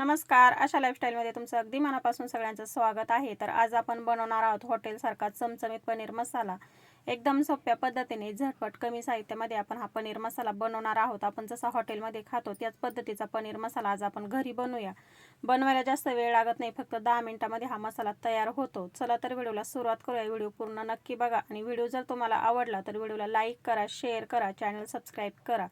नमस्कार. अशा लाईफस्टाईलमध्ये तुमचं अगदी मनापासून सगळ्यांचं स्वागत आहे. तर आज आपण बनवणार आहोत हॉटेलसारखा चमचमीत पनीर मसाला. एकदम सोप्या पद्धतीने झटपट कमी साहित्यामध्ये आपण हा पनीर मसाला बनवणार आहोत. आपण जसा हॉटेलमध्ये खातो त्याच पद्धतीचा पनीर मसाला आज आपण घरी बनवूया. बनवायला जास्त वेळ लागत नाही फक्त दहा मिनिटामध्ये हा मसाला तयार होतो. चला तर व्हिडिओला सुरुवात करूया. व्हिडिओ पूर्ण नक्की बघा. आणि व्हिडिओ जर तुम्हाला आवडला तर व्हिडिओला लाईक करा शेअर करा चॅनल सबस्क्राईब करा.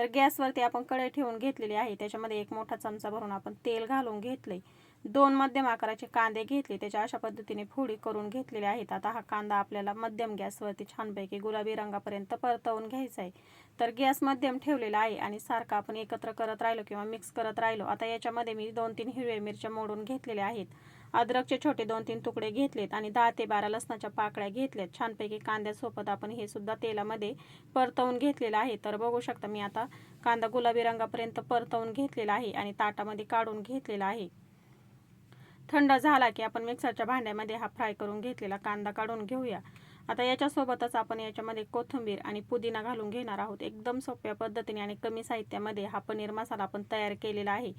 तर गॅसवरती आपण कढई ठेवून घेतलेली आहे. त्याच्यामध्ये एक मोठा चमचा भरून आपण तेल घालून घेतले दोन मध्यम आकाराचे कांदे घेतले. त्याच्या अशा पद्धतीने फोडी करून घेतलेले आहेत. आता हा कांदा आपल्याला मध्यम गॅसवरती छानपैकी गुलाबी रंगापर्यंत परतवून घ्यायचा आहे. तर गॅस मध्यम ठेवलेला आहे आणि सारखा आपण एकत्र करत राहिलो किंवा मिक्स करत राहिलो. आता याच्यामध्ये मी दोन तीन हिरव्या मिरच्या मोडून घेतलेल्या आहेत. अद्रकचे छोटे दोन तीन तुकडे घेतलेत आणि दहा ते बारा लसणाच्या पाकळ्या घेतल्यात. छानपैकी कांद्यासोबत आपण हे सुद्धा तेलामध्ये परतवून घेतलेलं आहे. तर बघू शकता मी आता कांदा गुलाबी रंगापर्यंत परतवून घेतलेला आहे आणि ताटामध्ये काढून घेतलेला आहे. थंड झाला की आपण मिक्सरच्या भांड्यामध्ये हा फ्राय करून घेतलेला कांदा काढून घेऊया. आता याच्यासोबतच आपण याच्यामध्ये कोथिंबीर आणि पुदिना घालून घेणार आहोत. एकदम सोप्या पद्धतीने आणि कमी साहित्यामध्ये हा पनीर मसाला आपण तयार केलेला आहे.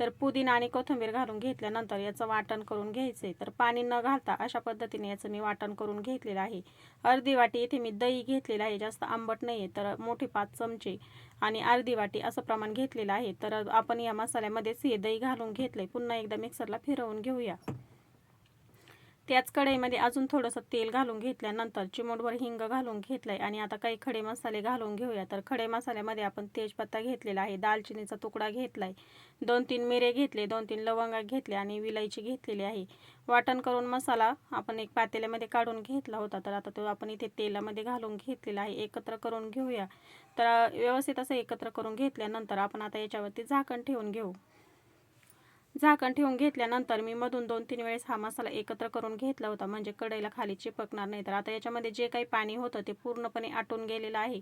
तर पुदिना आणि कोथिंबीर घालून घेतल्यानंतर याचं वाटण करून घ्यायचे तर पाणी न घालता अशा पद्धतीने याचं मी वाटण करून घेतलेलं आहे. अर्धी वाटी इथे मी दही घेतलेलं आहे जास्त आंबट नाही आहे तर मोठे पाच चमचे आणि अर्धी वाटी असं प्रमाण घेतलेलं आहे. तर आपण या मसाल्यामध्येच हे दही घालून घेतले पुन्हा एकदा मिक्सरला फिरवून घेऊया. त्याच कढईमध्ये अजून थोडंसं तेल घालून घेतल्यानंतर चिमूटभर हिंग घालून घेतलंय. आणि आता काही खडे मसाले घालून घेऊया. तर खडे मसाल्यामध्ये आपण तेजपत्ता घेतलेला आहे. दालचिनीचा तुकडा घेतलाय. दोन तीन मिरे घेतले. दोन तीन लवंगा घेतले आणि विलायची घेतलेली आहे. वाटण करून मसाला आपण एक पातेल्यामध्ये काढून घेतला होता. तर आता तो आपण इथे तेलामध्ये घालून घेतलेला आहे. एकत्र करून घेऊया. तर व्यवस्थित असं एकत्र करून घेतल्यानंतर आपण आता याच्यावरती झाकण ठेवून घेऊ. झाकण ठेवून घेतल्यानंतर मी मधून दोन तीन वेळेस हा मसाला एकत्र करून घेतला होता. म्हणजे कढईला खाली चिपकणार नाही तर. आता याच्यामध्ये जे काही पाणी होतं ते पूर्णपणे आटून गेलेलं आहे.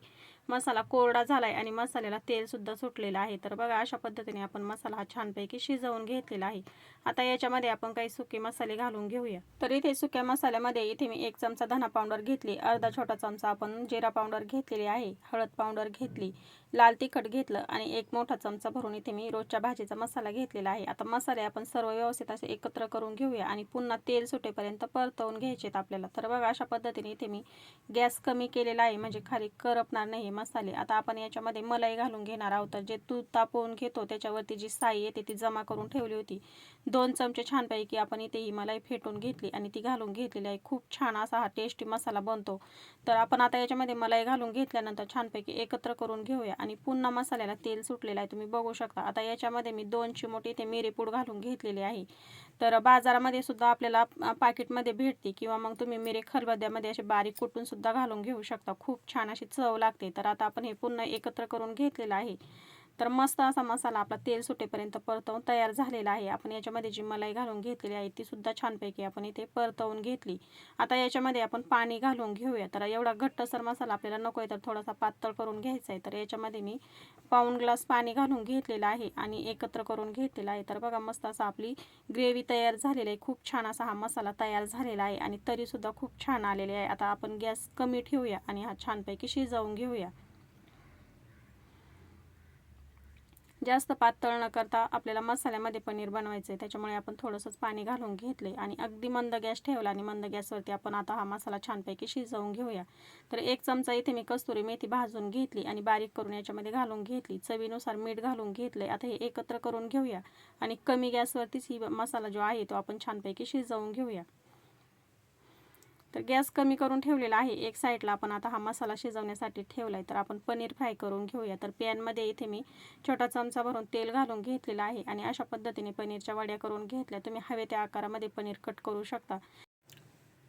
मसाला कोरडा झाला आहे आणि मसाल्याला तेलसुद्धा सुटलेलं आहे. तर बघा अशा पद्धतीने आपण मसाला हा छानपैकी शिजवून घेतलेला आहे. आता याच्यामध्ये आपण काही सुके मसाले घालून घेऊया. तर इथे सुक्या मसाल्यामध्ये इथे मी एक चमचा धना पावडर घेतली. अर्धा छोटा चमचा आपण जिरा पावडर घेतलेली आहे. हळद पावडर घेतली. लाल तिखट घेतलं आणि एक मोठा चमचा भरून इथे मी रोजच्या भाजीचा मसाला घेतलेला आहे. आता मसाले आपण सर्व व्यवस्थित असे एकत्र करून घेऊया आणि पुन्हा तेल सुटेपर्यंत परतवून घ्यायचेत आपल्याला. तर बघा अशा पद्धतीने इथे मी गॅस कमी केलेला आहे. म्हणजे खाली करपणार नाही मसाले. आता आपण याच्यामध्ये मलाई घालून घेणार आहोत. तर जे तूप तापवून घेतो त्याच्यावरती जी साई येते ती जमा करून ठेवली होती. दोन चमचे छानपैकी आपण इथे ही मलाई फेटून घेतली आणि ती घालून घेतलेली आहे. खूप छान असा हा टेस्टी मसाला बनतो. तर आपण आता याच्यामध्ये मलाई घालून घेतल्यानंतर छानपैकी एकत्र करून घेऊया आणि पुन्हा मसाल्याला तेल सुटलेलं आहे. तुम्ही बघू शकता. आता याच्यामध्ये मी दोन चिमोटी इथे मिरेपूड घालून घेतलेली आहे. तर बाजारामध्ये सुद्धा आपल्याला पाकिटमध्ये भेटते किंवा मग तुम्ही मिरे खलबद्यामध्ये असे बारीक कुटून सुद्धा घालून घेऊ शकता. खूप छान अशी चव लागते. तर आता आपण हे पुन्हा एकत्र करून घेतलेलं आहे. तर मस्त असा मसाला आपला तेल सुटेपर्यंत परतवून तयार झालेला आहे. आपण याच्यामध्ये जी मलाई घालून घेतलेली आहे ती सुद्धा छानपैकी आपण इथे परतवून घेतली. आता याच्यामध्ये आपण पाणी घालून घेऊया. तर एवढा घट्टसर मसाला आपल्याला नको आहे तर थोडासा पातळ करून घ्यायचा आहे. तर याच्यामध्ये मी पाऊण ग्लास पाणी घालून घेतलेलं आहे आणि एकत्र करून घेतलेला आहे. तर बघा मस्त असा आपली ग्रेव्ही तयार झालेली आहे. खूप छान असा हा मसाला तयार झालेला आहे आणि तरीसुद्धा खूप छान आलेले आहे. आता आपण गॅस कमी ठेवूया आणि हा छानपैकी शिजवून घेऊया. जास्त पातळ न करता आपल्याला मसाल्यामध्ये पनीर बनवायचं आहे त्याच्यामुळे आपण थोडंसंच पाणी घालून घेतले आणि अगदी मंद गॅस ठेवला आणि मंद गॅसवरती आपण आता हा मसाला छानपैकी शिजवून घेऊया. तर एक चमचा इथे मी कस्तुरी मेथी भाजून घेतली आणि बारीक करून याच्यामध्ये घालून घेतली. चवीनुसार मीठ घालून घेतले आता हे एकत्र करून घेऊया आणि कमी गॅसवरतीच ही मसाला जो आहे तो आपण छानपैकी शिजवून घेऊया. तर गॅस कमी करून ठेवलेला आहे. एक साईडला आपण आता हा मसाला शिजवण्यासाठी ठेवला आहे तर आपण पनीर फ्राय करून घेऊया. तर पॅनमध्ये इथे मी छोटा चमचा भरून तेल घालून घेतलेला आहे आणि अशा पद्धतीने पनीरच्या वड्या करून घेतल्या. तुम्ही हवे त्या आकारामध्ये पनीर कट करू शकता.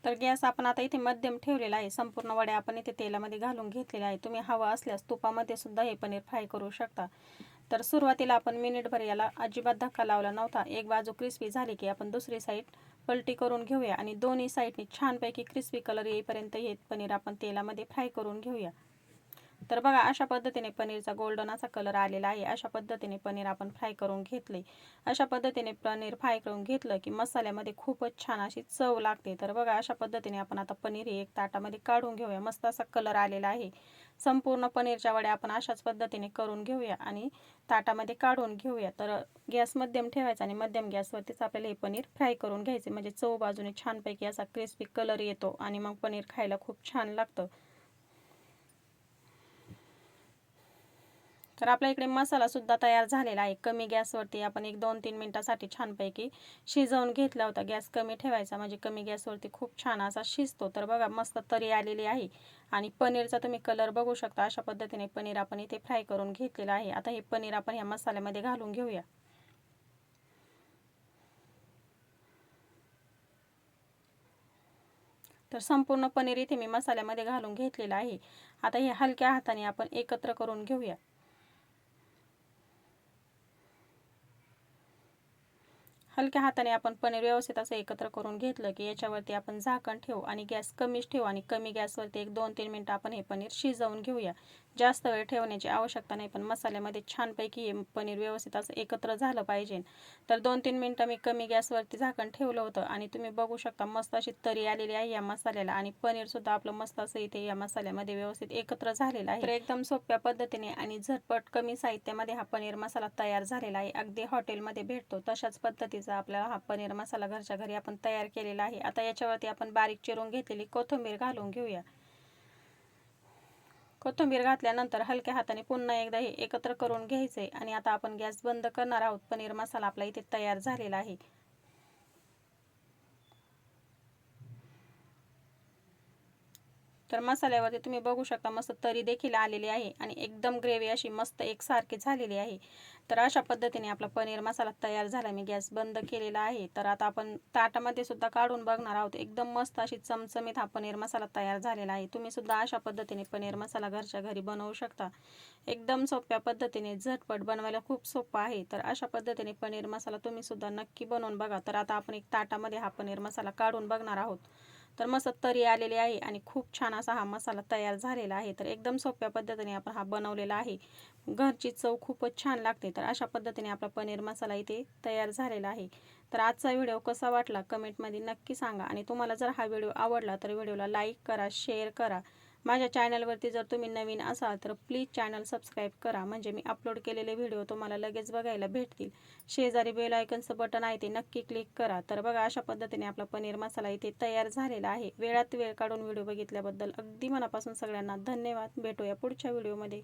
तर गॅस आपण आता इथे मध्यम ठेवलेला आहे. संपूर्ण वड्या आपण इथे तेलामध्ये घालून घेतलेल्या आहे तुम्ही हवा असल्यास तुपामध्ये सुद्धा हे पनीर फ्राय करू शकता. तर सुरुवातीला आपण मिनिटभर याला अजिबात धक्का लावला नव्हता. एक बाजू क्रिस्पी झाली की आपण दुसरी साईड पलटी करून घेऊया आणि दोन्ही साईडने छानपैकी क्रिस्पी कलर येईपर्यंत हे पनीर आपण तेलामध्ये फ्राय करून घेऊया. तर बघा अशा पद्धतीने पनीरचा गोल्डन असा कलर आलेला आहे. अशा पद्धतीने पनीर आपण फ्राय करून घेतले अशा पद्धतीने पनीर फ्राय करून घेतलं की मसाल्यामध्ये खूपच छान अशी चव लागते. तर बघा अशा पद्धतीने आपण आता पनीर एक ताटामध्ये काढून घेऊया. मस्त असा कलर आलेला आहे. संपूर्ण पनीरच्या वड्या आपण अशाच पद्धतीने करून घेऊया आणि ताटामध्ये काढून घेऊया. तर गॅस मध्यम ठेवायचा आणि मध्यम गॅसवरतीच आपल्याला हे पनीर फ्राय करून घ्यायचे म्हणजे चव बाजूने छानपैकी असा क्रिस्पी कलर येतो आणि मग पनीर खायला खूप छान लागतं. तर आपल्या इकडे मसालासुद्धा तयार झालेला आहे. कमी गॅसवरती आपण एक दोन तीन मिनटासाठी छानपैकी शिजवून घेतला होता. गॅस कमी ठेवायचा म्हणजे कमी गॅसवरती खूप छान असा शिजतो. तर बघा मस्त तरी आलेली आहे. आणि पनीरचा तुम्ही कलर बघू शकता. अशा पद्धतीने पनीर आपण इथे फ्राय करून घेतलेलं आहे. आता हे पनीर आपण ह्या मसाल्यामध्ये घालून घेऊया. तर संपूर्ण पनीर इथे मी मसाल्यामध्ये घालून घेतलेलं आहे. आता हे हलक्या हाताने आपण एकत्र करून घेऊया. हलक्या हाताने आपण पनीर व्यवस्थित असं एकत्र करून घेतलं की याच्यावरती आपण झाकण ठेवू आणि गॅस कमीच ठेवू आणि कमी गॅसवरती एक दोन तीन मिनटं आपण हे पनीर शिजवून घेऊया. जास्त वेळ ठेवण्याची आवश्यकता नाही पण मसाल्यामध्ये छानपैकी हे पनीर व्यवस्थित असं एकत्र झालं पाहिजे. तर दोन तीन मिनटं मी कमी गॅसवरती झाकण ठेवलं होतं आणि तुम्ही बघू शकता मस्त अशी तरी आलेली आहे या मसाल्याला आणि पनीरसुद्धा आपलं मस्त असं इथे या मसाल्यामध्ये व्यवस्थित एकत्र झालेलं आहे. तर एकदम सोप्या पद्धतीने आणि झटपट कमी साहित्यामध्ये हा पनीर मसाला तयार झालेला आहे. अगदी हॉटेलमध्ये भेटतो तशाच पद्धतीचा आपल्याला हा पनीर मसाला घरच्या घरी आपण तयार केलेला आहे. आता याच्यावरती आपण बारीक चिरून घेतलेली कोथिंबीर घालून घेऊया. कोथिंबीर घातल्यानंतर हलक्या हाताने पुन्हा एकदा हे एकत्र करून घ्यायचे आणि आता आपण गॅस बंद करणार आहोत. पनीर मसाला आपला इथे तयार झालेला आहे. तर मसाल्यावरती तुम्ही बघू शकता मस्त तरी देखील आलेली आहे आणि एकदम ग्रेव्ही अशी मस्त एकसारखी झालेली आहे. तर अशा पद्धतीने आपला पनीर मसाला तयार झाला. मी गॅस बंद केलेला आहे. तर आता आपण ताटामध्ये सुद्धा काढून बघणार आहोत. एकदम मस्त अशी चमचमीत हा पनीर मसाला तयार झालेला आहे. तुम्ही सुद्धा अशा पद्धतीने पनीर मसाला घरच्या घरी बनवू शकता. एकदम सोप्या पद्धतीने झटपट बनवायला खूप सोपं आहे. तर अशा पद्धतीने पनीर मसाला तुम्ही सुद्धा नक्की बनवून बघा. तर आता आपण एक ताटामध्ये हा पनीर मसाला काढून बघणार आहोत. तर मस्त तरी आलेली आहे आणि खूप छान असा हा मसाला तयार झालेला आहे. तर एकदम सोप्या पद्धतीने आपण हा बनवलेला आहे. घरची चव खूपच छान लागते. तर अशा पद्धतीने आपला पनीर मसाला इथे तयार झालेला आहे. तर आजचा व्हिडिओ कसा वाटला कमेंटमध्ये नक्की सांगा. आणि तुम्हाला जर हा व्हिडिओ आवडला तर व्हिडिओला लाईक करा शेअर करा. माझ्या चॅनलवरती जर तुम्ही नवीन असाल तर प्लीज चॅनल सबस्क्राईब करा. म्हणजे मी अपलोड केलेले व्हिडिओ तुम्हाला लगेच बघायला भेटतील. शेजारी बेल आयकनचं बटन आहे ते नक्की क्लिक करा. तर बघा अशा पद्धतीने आपला पनीर मसाला इथे तयार झालेला आहे. वेळात वेळ काढून व्हिडिओ बघितल्याबद्दल अगदी मनापासून सगळ्यांना धन्यवाद. भेटूया पुढच्या व्हिडिओमध्ये